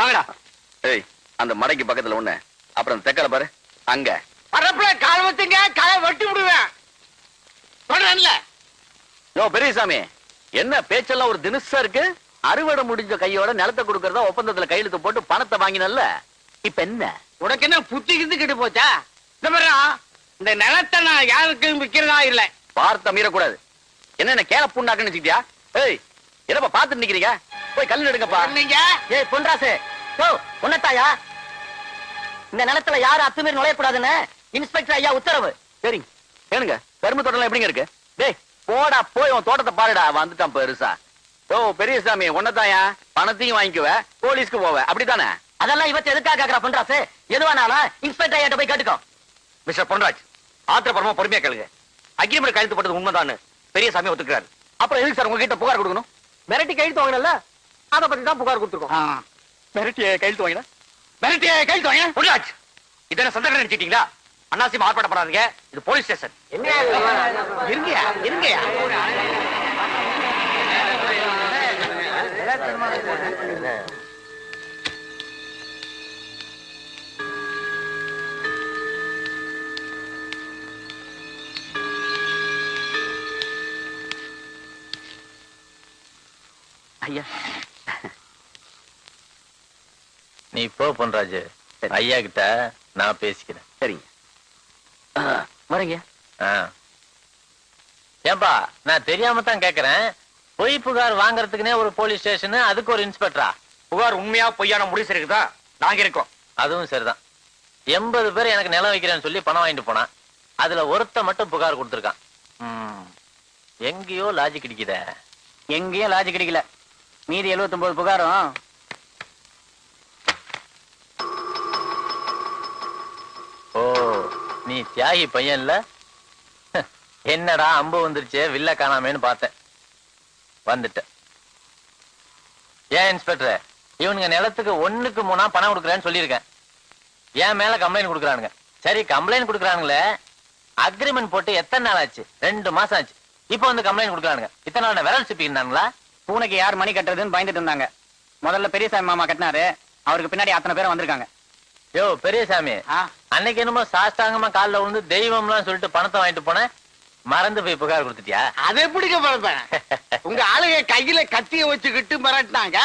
வாங்கடா. ஏய் அந்த மடைக்கு பக்கத்துல ஒண்ணு. அப்புறம் தெக்கல பாரு. அங்க. வரப்புல கால் வச்சுங்க களை வெட்டி விடுவேன். சொல்றேன்ல யோ பெரியசாமி என்ன பேச்செல்லாம் ஒரு தினுசா இருக்கு? அறுவடை முடிஞ்ச கையோட நிலத்தை கொடுக்கறதா ஒப்பந்தத்துல கையெழுத்து போட்டு பணத்தை வாங்கினல்ல? இப்ப என்ன? உனக்கு என்ன புத்தி கிந்து கெட்டு போச்சா? இந்த நிலத்தை நான் யாருக்கும் விக்கிறதா இல்ல. வார்த்தை மீறக்கூடாது. என்ன என்ன கேள புண்ணாக்குன்னு வச்சுக்கிட்டியா? ஏய் என்னப்பா பாத்துட்டு நிக்கிறீங்க? போய் கல் எடுங்கப்பா. நீங்க ஏய் பொன்ராசு. உன்னத்தாயா இந்த நிலத்துல யாரும் அத்துமீறி நுழையக்கூடாதுன்னு இன்ஸ்பெக்டர் ஐயா உத்தரவு. சரிங்க ஏனுங்க கரும்பு தோட்டம் எப்படிங்க இருக்கு? டேய் போடா போய் உன் தோட்டத்தை பாருடா வந்துட்டான் பெருசா. ஓ பெரியசாமி உன்னதாயா பணத்தையும் வாங்கிக்குவ போலீஸ்க்கு போவ அப்படித்தானே? அதெல்லாம் இவத்து எதுக்காக கேக்குறா பொன்ராசு? எதுவானாலும் இன்ஸ்பெக்டர் ஐயாட்ட போய் கேட்டுக்கோ. மிஸ்டர் பொன்ராஜ் ஆத்திரப்பரமா பொறுமையா கேளுங்க. அக்ரிமெண்ட் கையெழுத்து போட்டது உண்மைதான்னு பெரியசாமி ஒத்துக்கிறாரு. அப்புறம் எதுக்கு சார் உங்ககிட்ட புகார் கொடுக்கணும்? மிரட்டி கையெழுத்து வாங்கினல அத பத்தி தான் புகார் கொடுத்துருக்கோம். மிரட்டிய கையெழுத்து வாங்கினா? மிரட்டி கையெழுத்து வாங்கின? பொன்ராஜ் இதென்ன சந்தேகம் நினைச்சிட்டீங்களா? அண்ணாசிமா ஆர்ப்பாட்டப்படாதீங்க இது போலீஸ் ஸ்டேஷன். இருங்கயா இருங்கயா ஐயா நீ போ பொன்ராஜு. ஐயா கிட்ட நான் பேசிக்கிறேன். சரிங்க. ஆ, வரேங்க. ஏன்பா நான் தெரியாம தான் கேக்குறேன். பொய் புகார் வாங்குறதுக்குனே ஒரு போலீஸ் ஸ்டேஷன் அதுக்கு ஒரு இன்ஸ்பெக்டரா? புகார் உண்மையா பொய்யான முடிவு இருக்குதா? நாங்க இருக்கோம். அதுவும் சரிதான். எண்பது பேர் எனக்கு நிலம் வைக்கிறேன்னு சொல்லி பணம் வாங்கிட்டு போனான் அதுல ஒருத்த மட்டும் புகார் கொடுத்துருக்கான். ம். எங்கேயோ லாஜிக் கிடைக்குதே எங்கேயும் லாஜி கிடைக்கல மீதி 79 புகாரும் நீ தியாகி பையன் இல்ல என்னடா அம்பு வந்துருச்சே வில்ல காணாமேன்னு பார்த்தேன். வந்துட்ட ஏன் இன்ஸ்பெக்டர்? இவனுங்க நிலத்துக்கு ஒண்ணுக்கு மூணா பணம் கொடுக்குறேன்னு சொல்லியிருக்கேன். ஏன் மேல கம்ப்ளைண்ட் கொடுக்குறானுங்க. சரி கம்ப்ளைண்ட் கொடுக்குறானுங்களே. அக்ரிமெண்ட் போட்டு எத்தனை நாள் ஆச்சு? ரெண்டு மாசம் ஆச்சு. இப்போ வந்து கம்ப்ளைண்ட் கொடுக்குறானுங்க. இத்தனை நாள் விரல் சிப்பிக்கிறானுங்களா பூனைக்கு யார் மணி கட்டுறதுன்னு பயந்துட்டு இருந்தாங்க. முதல்ல பெரியசாமி மாமா கட்டினாரு. அவருக்கு பின்னாடி அத்தனை பேர் வந்திருக்காங்க. யோ பெரியசாமி. அன்னைக்கு என்னமோ சாஷ்டாங்கமா கால்ல விழுந்து தெய்வம்லாம் சொல்லிட்டு பணத்தை வாங்கிட்டு போனேன். மறந்து போய் புகார் கொடுத்துட்டியா? அது எப்படிங்க பழப்பேன் உங்க ஆளுங்க கையில கத்திய வச்சுக்கிட்டு மிரட்டினாங்க.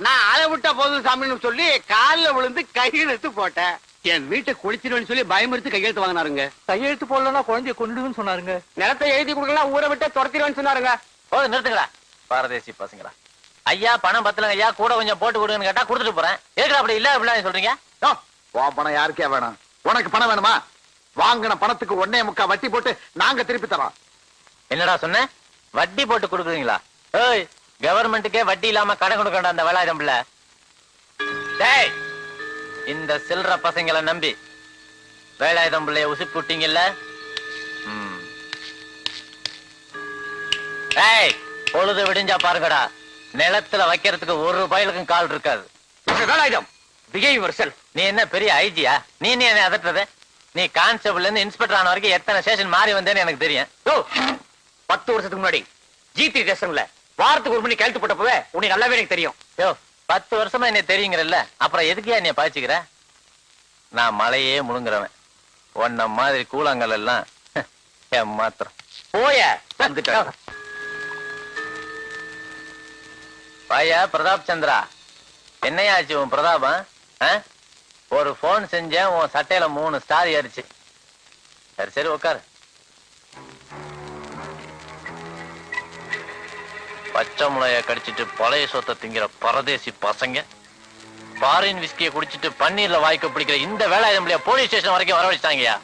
நான் ஆளை விட்டா போதும் சாமின்னு சொல்லி கால்ல விழுந்து கையெழுத்து போட்டேன். என் வீட்டை குளிச்சிருவேன்னு சொல்லி பயமுறுத்தி கையெழுத்து வாங்கினாருங்க. கையெழுத்து போடலன்னா குழந்தைய கொண்டுடுன்னு சொன்னாருங்க. நிலத்தை எழுதி கொடுக்கலாம் ஊரை விட்டு துரத்திடுவேன்னு சொன்னாருங்க. போது நிறுத்துங்களா பாரதேசி பசங்களா ஐயா பணம் பத்தலங்க ஐயா கூட கொஞ்சம் போட்டு கொடுங்கன்னு கேட்டா கொடுத்துட்டு போறேன். எதுக்கு அப்படி இல்ல அப்படிலாம் சொல்றீங்க? உன் பணம் யாருக்கே வேணாம். உனக்கு பணம் வேணுமா? வாங்கின பணத்துக்கு ஒன்னே முக்கா வட்டி போட்டு நாங்க திருப்பி தரோம். என்னடா சொன்ன? வட்டி போட்டு கொடுக்குறீங்களா? ஏய் கவர்மெண்ட்டுக்கே வட்டி இல்லாம கடன் கொடுக்கணும் அந்த வேலாயுதம் பிள்ளை. டேய் இந்த சில்லற பசங்களை நம்பி வேலாயுதம் பிள்ளைய உசுப்பு விட்டீங்கல்ல? ம். டேய் பொழுது விடிஞ்சா பாருங்கடா. நிலத்துல வைக்கிறதுக்கு ஒரு ரூபாயிலுக்கும் கால் இருக்காது. நீ என்ன பெரிய ஐஜியா நீ நீ என்ன அதட்டுறது? நீ கான்ஸ்டபிள்ல இருந்து இன்ஸ்பெக்டர் ஆன வரைக்கும் எத்தனை ஸ்டேஷன் மாறி வந்தேன்னு எனக்கு தெரியும். பத்து வருஷத்துக்கு முன்னாடி ஜிபி ஸ்டேஷன்ல வாரத்துக்கு ஒரு மணி கையெழுத்து போட்டப்பவே உனக்கு நல்லாவே எனக்கு தெரியும். யோ பத்து வருஷமா என்ன தெரியுங்கிறல்ல? அப்புறம் எதுக்கு என்னைய பாய்ச்சிக்கிற? நான் மலையே முழுங்குறவன். உன்ன மாதிரி கூழாங்கல் எல்லாம் என் மாத்திரம் போய. வந்துட்டேன் பாயா பிரதாப் சந்திரா. என்னையாச்சு உன் பிரதாபம்? ஆ? ஒரு போன் செஞ்சேன் உன் சட்டையில மூணு ஸ்டார் ஏறிச்சு. சரி சரி உட்காரு பச்சை முளைய கடிச்சிட்டு பழைய சொத்தை திங்கிற பரதேசி பசங்க பாரின் விஸ்கிய குடிச்சிட்டு பன்னீர்ல வாய்க்க பிடிக்கிற இந்த வேலை நம்மளைய போலீஸ் ஸ்டேஷன் வரைக்கும் வரவழைச்சாங்கயா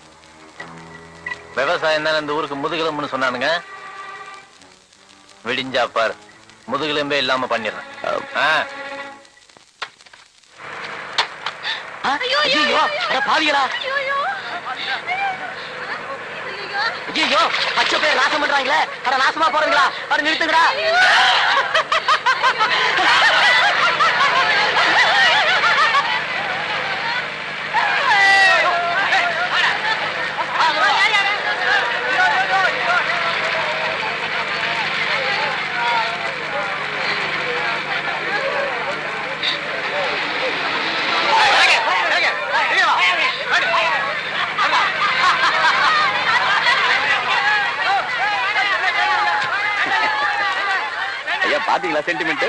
விவசாயம் தானே இந்த ஊருக்கு முதுகெலும்புன்னு சொன்னானுங்க. விடிஞ்சா பாரு. முதுகெலும்பே இல்லாம பண்ணிடுறேன். பாவிகளா. ஐயோ பச்சை பேர் நாசம் பண்றாங்களே. அட நாசமா போறீங்களா அட நிறுத்துங்கடா. பாத்தீங்களா சென்டிமெண்ட்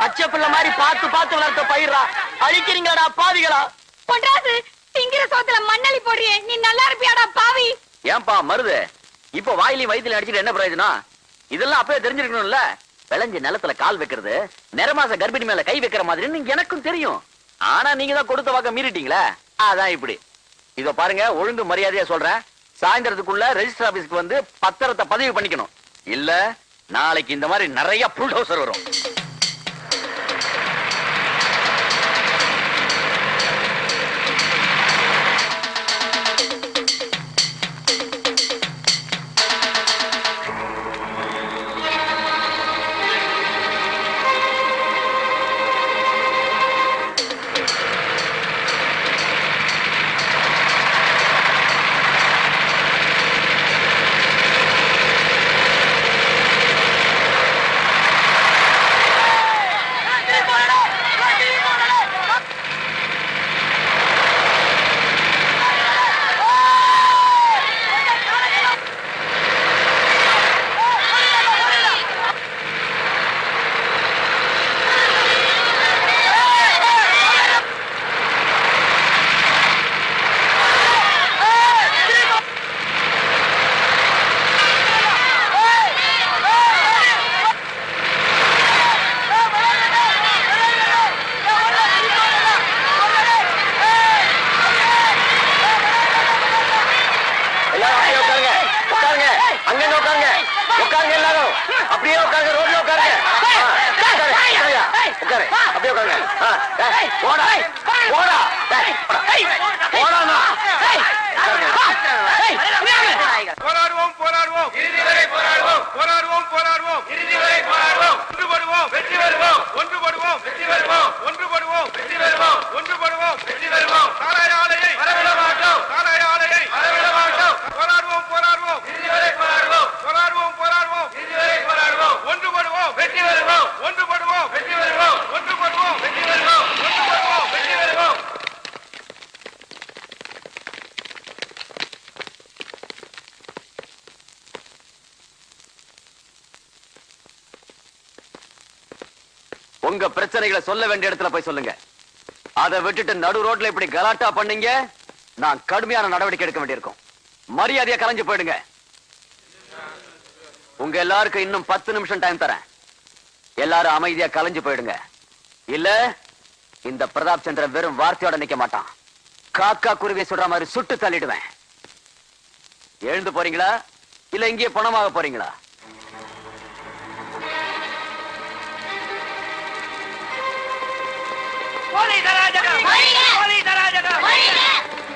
பச்சை பிள்ளை மாதிரி பார்த்து பார்த்து வளர்த்த பயிரா? அழிக்கிறீங்களாடா பாவிகளா? பொன்ராசு திங்கிற சோத்துல மண்ணலி போடுறியே. நீ நல்லா இருப்பியாடா பாவி. ஏன்பா மருது? இப்ப வாயிலையும் வயித்துல அடிச்சிட்டு என்ன பிரயோஜனம்? இதெல்லாம் அப்பவே தெரிஞ்சிருக்கணும்ல. விளைஞ்ச நிலத்துல கால் வைக்கிறது நிறமாச கர்ப்பிணி மேல கை வைக்கிற மாதிரின்னு எனக்கும் தெரியும். ஆனா நீங்க தான் கொடுத்த வாக்க மீறிட்டீங்களே. அதான் இப்படி. இதோ பாருங்க ஒழுங்கு மரியாதையா சொல்றேன். சாயந்தரத்துக்குள்ள ரெஜிஸ்டர் ஆபீஸ்க்கு வந்து பத்திரத்தை பதிவு பண்ணிக்கணும். இல்ல நாளைக்கு இந்த மாதிரி நிறைய புல்டோசர் வரும். டேய், போடா போடா டேய், போடா. போடாண்ணா. போராடுவோம் போராடுவோம் இறுதி வரை போராடுவோம் போராடுவோம் போராடுவோம் இறுதி வரை போராடுவோம் ஒன்றுபடுவோம் வெற்றி பெறுவோம் ஒன்றுபடுவோம் வெற்றி பெறுவோம் ஒன்றுபடுவோம் வெற்றி பெறுவோம் ஒன்றுபடுவோம் வெற்றி பெறுவோம் சாராய ஆலையை வரவிட மாட்டோம் சாராய ஆலையை வரவிட மாட்டோம் போராடுவோம் இறுதி வரை போராடுவோம் போராடுவோம் போராடுவோம் இறுதி வரை போராடுவோம் ஒன்றுபடுவோம் வெற்றி பெறுவோம் ஒன்றுபடுவோம் வெற்றி பெறுவோம் ஒன்றுபடுவோம் வெற்றி பெறுவோம் ஒன்றுபடுவோம் வெற்றி பெறுவோம் உங்க பிரச்சனைகளை சொல்ல வேண்டிய இடத்துல போய் சொல்லுங்க. அதை விட்டுட்டு நடு ரோட்ல இப்படி கலாட்டா பண்ணீங்க நான் கடுமையான நடவடிக்கை எடுக்க வேண்டியிருக்கும். மரியாதையா கலைஞ்சு போயிடுங்க. உங்க எல்லாருக்கும் இன்னும் பத்து நிமிஷம் டைம் தரேன். எல்லாரும் அமைதியா கலைஞ்சு போயிடுங்க. இல்ல இந்த பிரதாப் சந்திரன் வெறும் வார்த்தையோட நிக்க மாட்டான். காக்கா குருவியை சொல்ற மாதிரி சுட்டு தள்ளிடுவேன். எழுந்து போறீங்களா? இல்ல இங்கேயே பணமாக போறீங்களா? बोले इधर आ जगह बोले इधर आ जगह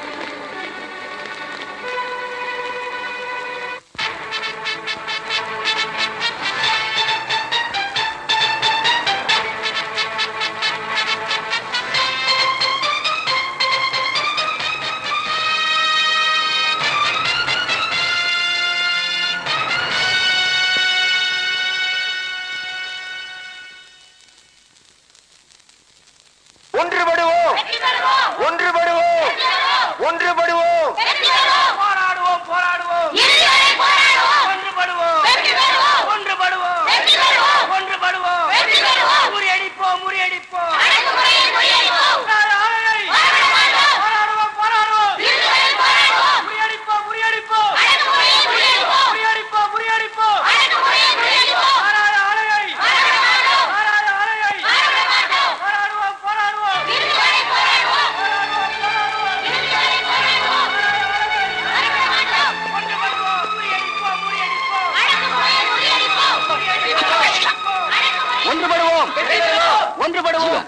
ஒன்றுபடுவோம்.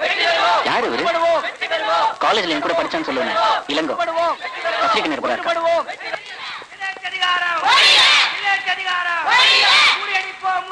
யாரு இவரு? காலேஜ்ல என் கூட படிச்சான்னு சொல்லுவேன். இளங்கோ. பத்திரிகை நிருபரா இருக்கா? இலக்கதிகாரம் இலக்கதிகாரம் முறியடிப்போம்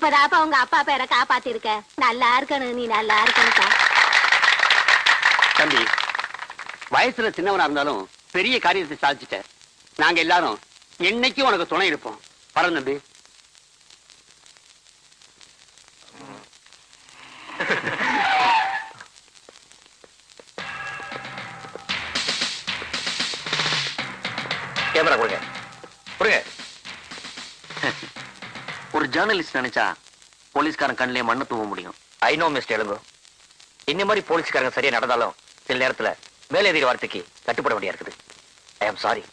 இப்பதாப்பா உங்க அப்பா பேரை காப்பாத்திருக்க. நல்லா இருக்கணும் நீ நல்லா இருக்கணும்ப்பா. தம்பி வயசுல சின்னவனா இருந்தாலும் பெரிய காரியத்தை சாதிச்சிட்ட. நாங்க எல்லாரும் என்னைக்கும் உனக்கு துணை இருப்போம். பரம் தம்பி. கேமரா கொடுங்க. கொடுங்க. ஜேர்னலிஸ்ட் நினைச்சா போலீஸ்காரன் கண்ணிலே மண்ணு தூவ முடியும். ஐ நோ மிஸ்டர் எழுங்கோ இந்த மாதிரி போலீஸ்காரங்க சரியா நடந்தாலும் சில நேரத்துல மேலதிக வார்த்தைக்கு கட்டுப்பட வேண்டியா இருக்குது. ஐ ஆம் சாரி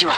ஜீவா.